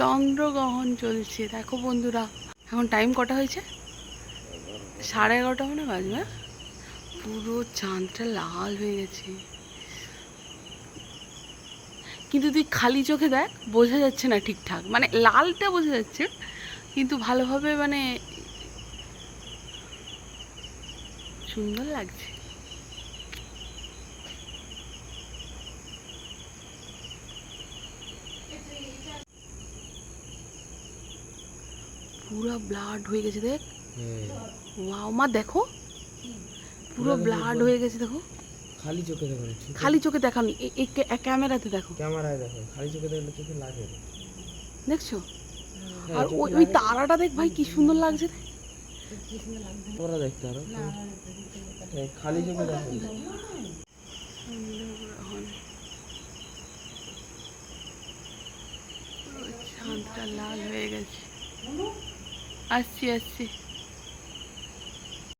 চন্দ্রগ্রহণ চলছে। দেখো বন্ধুরা, এখন টাইম কটা হয়েছে? সাড়ে এগারোটা মনে বাজবে হ্যাঁ? পুরো চাঁদটা লাল হয়ে গেছে। কিন্তু তুই খালি চোখে দেখ, বোঝা যাচ্ছে না ঠিকঠাক। মানে লালটা বোঝা যাচ্ছে, কিন্তু ভালোভাবে মানে সুন্দর লাগছে। পুরো ব্লাড হয়ে গেছে দেখ। ওয়াও মা দেখো। পুরো ব্লাড হয়ে গেছে দেখো। খালি চোখে দেখো খালি চোখে দেখানি ক্যামেরাতে দেখো। ক্যামেরায় দেখো খালি চোখে দেখলে চোখে লাগে দেখছ? হ্যাঁ, আর ওই ওই তারাটা দেখ ভাই কি সুন্দর লাগছে রে। তোমরা দেখতে পারো। খালি চোখে দেখো। চাঁদটা লাল হয়ে গেছে। assim, assim.